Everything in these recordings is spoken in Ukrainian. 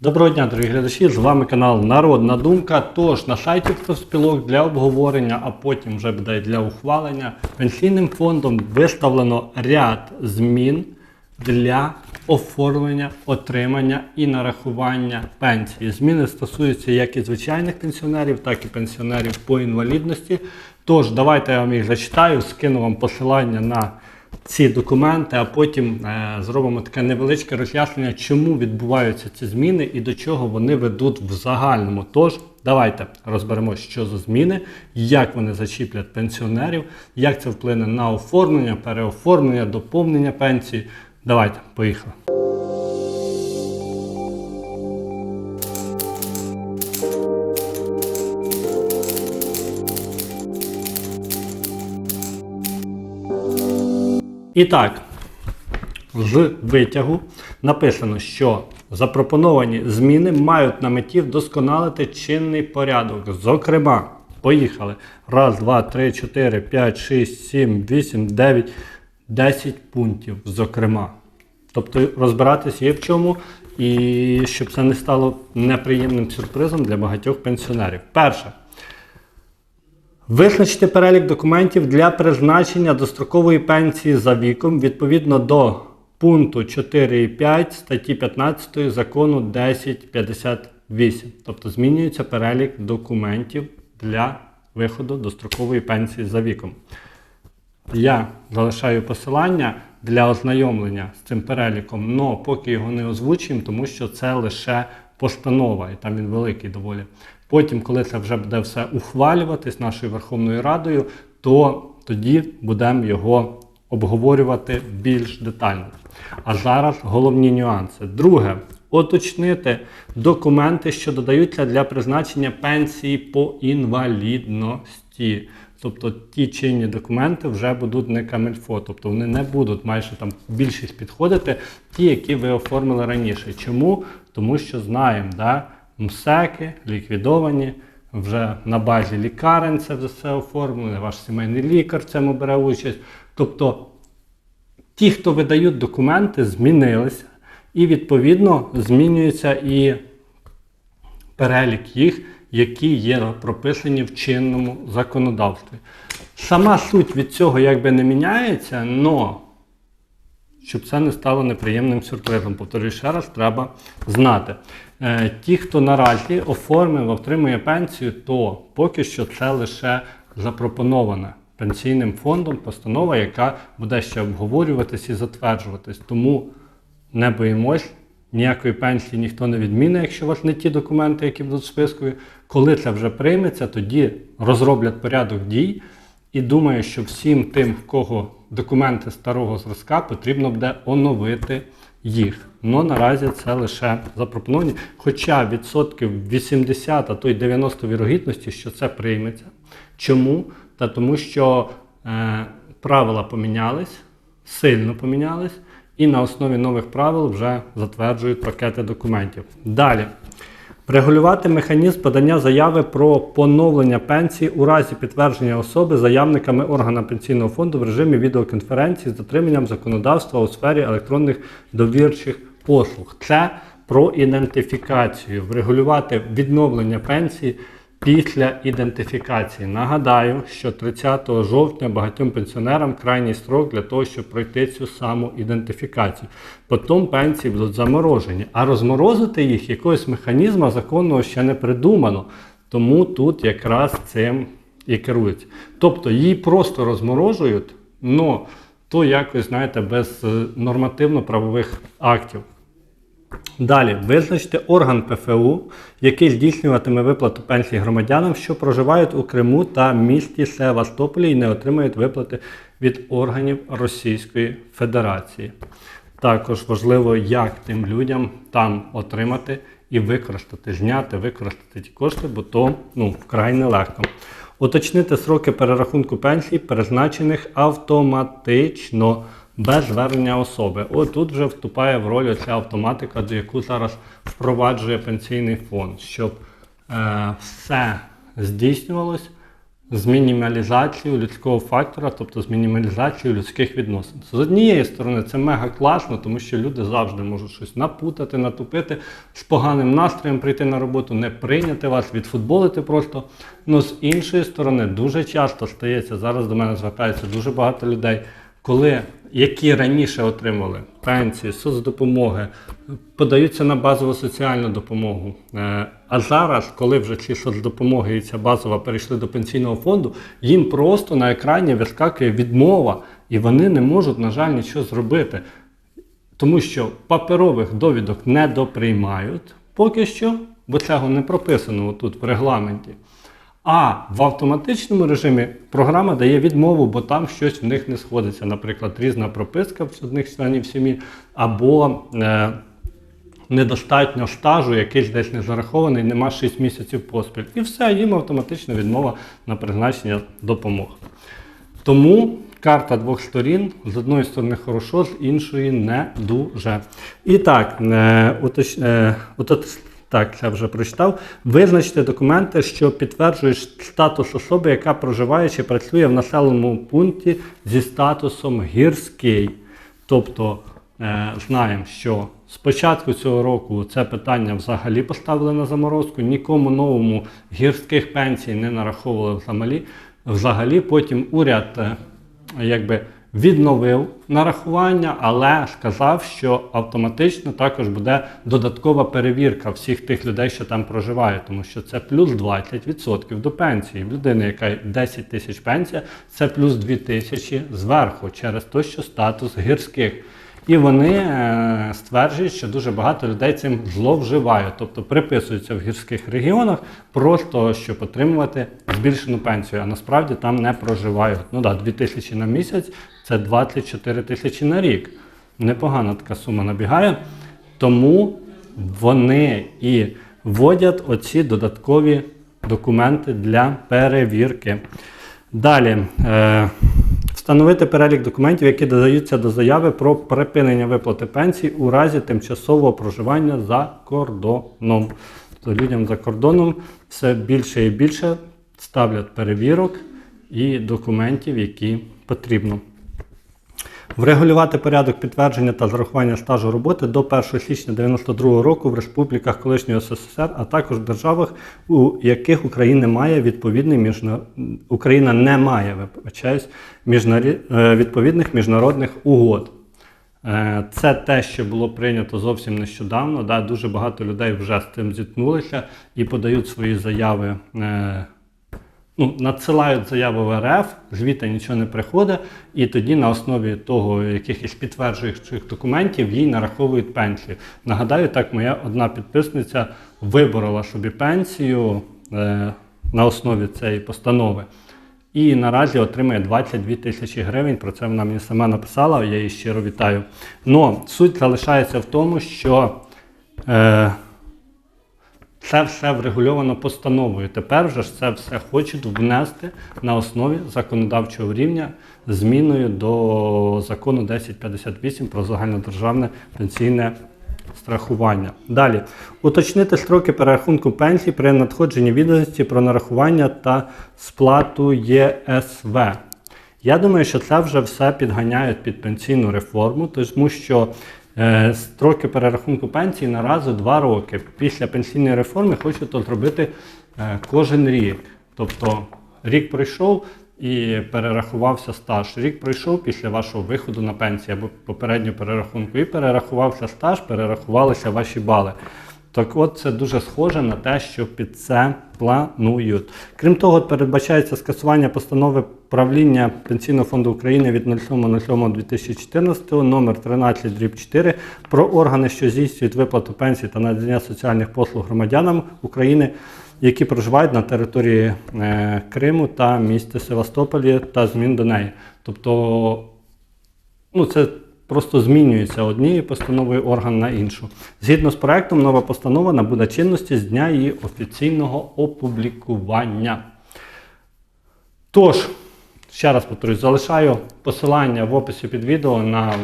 Доброго дня, дорогі глядачі! З вами канал Народна Думка. Тож на сайті профспілок для обговорення, а потім вже буде для ухвалення, пенсійним фондом виставлено ряд змін для оформлення, отримання і нарахування пенсії. Зміни стосуються як і звичайних пенсіонерів, так і пенсіонерів по інвалідності. Тож, давайте я вам їх зачитаю, скину вам посилання на ці документи, а потім е, зробимо таке невеличке роз'яснення, чому відбуваються ці зміни і до чого вони ведуть в загальному. Тож, давайте розберемо, що за зміни, як вони зачіплять пенсіонерів, як це вплине на оформлення, переоформлення, доповнення пенсії. Давайте, поїхали. І так, з витягу написано, що запропоновані зміни мають на меті вдосконалити чинний порядок. Зокрема, поїхали. Раз, два, три, чотири, п'ять, шість, сім, вісім, дев'ять, десять пунктів. Зокрема. Тобто розбиратись є в чому, і щоб це не стало неприємним сюрпризом для багатьох пенсіонерів. Перше. Визначити перелік документів для призначення дострокової пенсії за віком відповідно до пункту 4.5 статті 15 закону 1058. Тобто змінюється перелік документів для виходу дострокової пенсії за віком. Я залишаю посилання для ознайомлення з цим переліком, але поки його не озвучуємо, тому що це лише постанова, і там він великий доволі. Потім, коли це вже буде все ухвалюватись нашою Верховною Радою, то тоді будемо його обговорювати більш детально. А зараз головні нюанси. Друге, уточнити документи, що додаються для призначення пенсії по інвалідності. Тобто ті чинні документи вже будуть не камельфо, тобто вони не будуть майже там більшість підходити, ті, які ви оформили раніше. Чому? Тому що знаємо, да, МСЕКи ліквідовані, вже на базі лікарень це все оформлено, ваш сімейний лікар в цьому бере участь. Тобто ті, хто видають документи, змінилися, і відповідно змінюється і перелік їх, які є прописані в чинному законодавстві. Сама суть від цього якби не міняється, але щоб це не стало неприємним сюрпризом. Повторюю ще раз, треба знати. Е, ті, хто наразі оформив, отримує пенсію, то поки що це лише запропонована пенсійним фондом постанова, яка буде ще обговорюватись і затверджуватись. Тому не боїмось, ніякої пенсії ніхто не відміни, якщо у вас не ті документи, які будуть в списку. Коли це вже прийметься, тоді розроблять порядок дій. І думаю, що всім тим, в кого документи старого зразка, потрібно буде оновити їх. Но наразі це лише запропоновані. Хоча відсотків 80, а то й 90 вірогідності, що це прийметься. Чому? Та тому що е, правила помінялись, сильно помінялись, і на основі нових правил вже затверджують пакети документів. Далі. Регулювати механізм подання заяви про поновлення пенсії у разі підтвердження особи заявниками органа пенсійного фонду в режимі відеоконференції з дотриманням законодавства у сфері електронних довірчих послуг. Це про ідентифікацію, врегулювати відновлення пенсії після ідентифікації. Нагадаю, що 30 жовтня багатьом пенсіонерам крайній строк для того, щоб пройти цю саму ідентифікацію. Потім пенсії будуть заморожені, а розморозити їх якогось механізму законного ще не придумано. Тому тут якраз цим і керують. Тобто її просто розморожують, але то якось, знаєте, без е, нормативно-правових актів. Далі визначити орган ПФУ, який здійснюватиме виплату пенсій громадянам, що проживають у Криму та місті Севастополі і не отримують виплати від органів Російської Федерації. Також важливо, як тим людям там отримати і використати, зняти, використати ті кошти, бо то ну, вкрай нелегко. Уточнити сроки перерахунку пенсій, призначених автоматично без звернення особи. От тут вже вступає в роль ця автоматика, до яку зараз впроваджує пенсійний фонд, щоб е, все здійснювалось з мінімалізацією людського фактора, тобто з мінімалізацією людських відносин. З однієї сторони, це мега класно, тому що люди завжди можуть щось напутати, натупити, з поганим настроєм прийти на роботу, не прийняти вас, відфутболити просто. Ну з іншої сторони, дуже часто стається, зараз до мене звертається дуже багато людей, коли які раніше отримали пенсії, соцдопомоги, подаються на базову соціальну допомогу. Е, А зараз, коли вже ці соцдопомоги і ця базова перейшли до пенсійного фонду, їм просто на екрані вискакує відмова, і вони не можуть, на жаль, нічого зробити. Тому що паперових довідок не доприймають поки що, бо цього не прописано тут в регламенті. А в автоматичному режимі програма дає відмову, бо там щось в них не сходиться. Наприклад, різна прописка в одних членів сім'ї, або е, недостатньо стажу, якийсь десь не зарахований, нема 6 місяців поспіль. І все, їм автоматично відмова на призначення допомог. Тому карта двох сторін з одної сторони хорошо, з іншої не дуже. І так, е, уточ, е, уточ- так, я вже прочитав. Визначте документи, що підтверджують статус особи, яка проживає чи працює в населеному пункті зі статусом гірський. Тобто е, знаємо, що з початку цього року це питання взагалі поставили на заморозку, нікому новому гірських пенсій не нараховували взагалі. Взагалі потім уряд е, якби відновив нарахування, але сказав, що автоматично також буде додаткова перевірка всіх тих людей, що там проживають, тому що це плюс 20% до пенсії. В людини, яка 10 тисяч пенсія, це плюс 2 тисячі зверху через те, що статус гірських. І вони е, стверджують, що дуже багато людей цим зловживають, тобто приписуються в гірських регіонах просто щоб отримувати збільшену пенсію, а насправді там не проживають. Ну да, 2 тисячі на місяць це 24 тисячі на рік. Непогана така сума набігає. Тому вони і вводять оці додаткові документи для перевірки. Далі. Е, Встановити перелік документів, які додаються до заяви про припинення виплати пенсій у разі тимчасового проживання за кордоном. Тобто людям за кордоном все більше і більше ставлять перевірок і документів, які потрібно. Врегулювати порядок підтвердження та зарахування стажу роботи до 1 січня 1992 року в республіках колишнього СССР, а також в державах, у яких Україна має відповідний міжна... Україна не має вибачаюсь, е, відповідних міжнародних угод. Е, Це те, що було прийнято зовсім нещодавно. Да, Дуже багато людей вже з цим зіткнулися і подають свої заяви. Ну, надсилають заяву в РФ, звідти нічого не приходить, і тоді на основі того якихось підтверджуючих документів їй нараховують пенсію. Нагадаю, так моя одна підписниця виборола собі пенсію е, на основі цієї постанови. І наразі отримує 22 тисячі гривень. Про це вона мені сама написала, я її щиро вітаю. Но суть залишається в тому, що е, це все врегульовано постановою. Тепер вже ж це все хочуть внести на основі законодавчого рівня зміною до закону 1058 про загальнодержавне пенсійне страхування. Далі уточнити строки перерахунку пенсій при надходженні відомості про нарахування та сплату ЄСВ. Я думаю, що це вже все підганяють під пенсійну реформу, тому що е, строки перерахунку пенсії наразі 2 роки. Після пенсійної реформи хочуть то зробити е, кожен рік. Тобто рік пройшов і перерахувався стаж. Рік пройшов після вашого виходу на пенсію або попереднього перерахунку, і перерахувався стаж, перерахувалися ваші бали. Так от це дуже схоже на те, що під це планують. Крім того, передбачається скасування постанови правління Пенсійного фонду України від 07.07.2014 номер 13 дріб 4 про органи, що здійснюють виплату пенсій та надання соціальних послуг громадянам України, які проживають на території е, Криму та міста Севастополі та змін до неї. Тобто ну, це просто змінюється однією постановою орган на іншу. Згідно з проектом, нова постанова набуде чинності з дня її офіційного опублікування. Тож, ще раз повторюсь, залишаю посилання в описі під відео на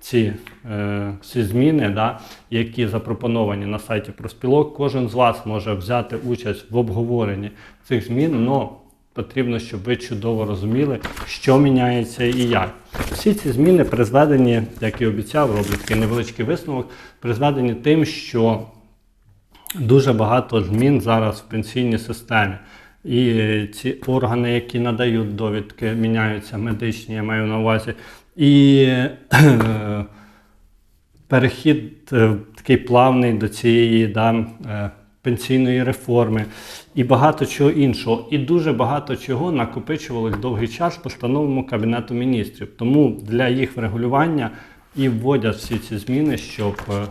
ці е, всі зміни, да, які запропоновані на сайті профспілок. Кожен з вас може взяти участь в обговоренні цих змін. Но потрібно, щоб ви чудово розуміли, що міняється і як. Всі ці зміни призведені, як і обіцяв, роблю такий невеличкий висновок, призведені тим, що дуже багато змін зараз в пенсійній системі. І ці органи, які надають довідки, міняються медичні, я маю на увазі. І перехід е, такий плавний до цієї да, е, пенсійної реформи і багато чого іншого. І дуже багато чого накопичувалось довгий час постановами Кабінету міністрів. Тому для їх врегулювання і вводять всі ці зміни, щоб е,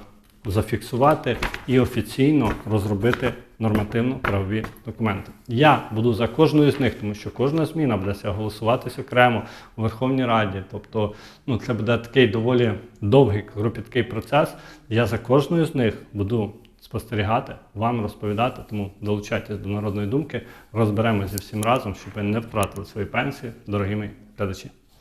зафіксувати і офіційно розробити нормативно-правові документи. Я буду за кожною з них, тому що кожна зміна буде ся голосуватись окремо у Верховній Раді. Тобто, ну це буде такий доволі довгий, кропіткий процес. Я за кожною з них буду спостерігати, вам розповідати. Тому долучайтесь до народної думки, розберемося всім разом, щоб ви не втратили свої пенсії, дорогі мої глядачі.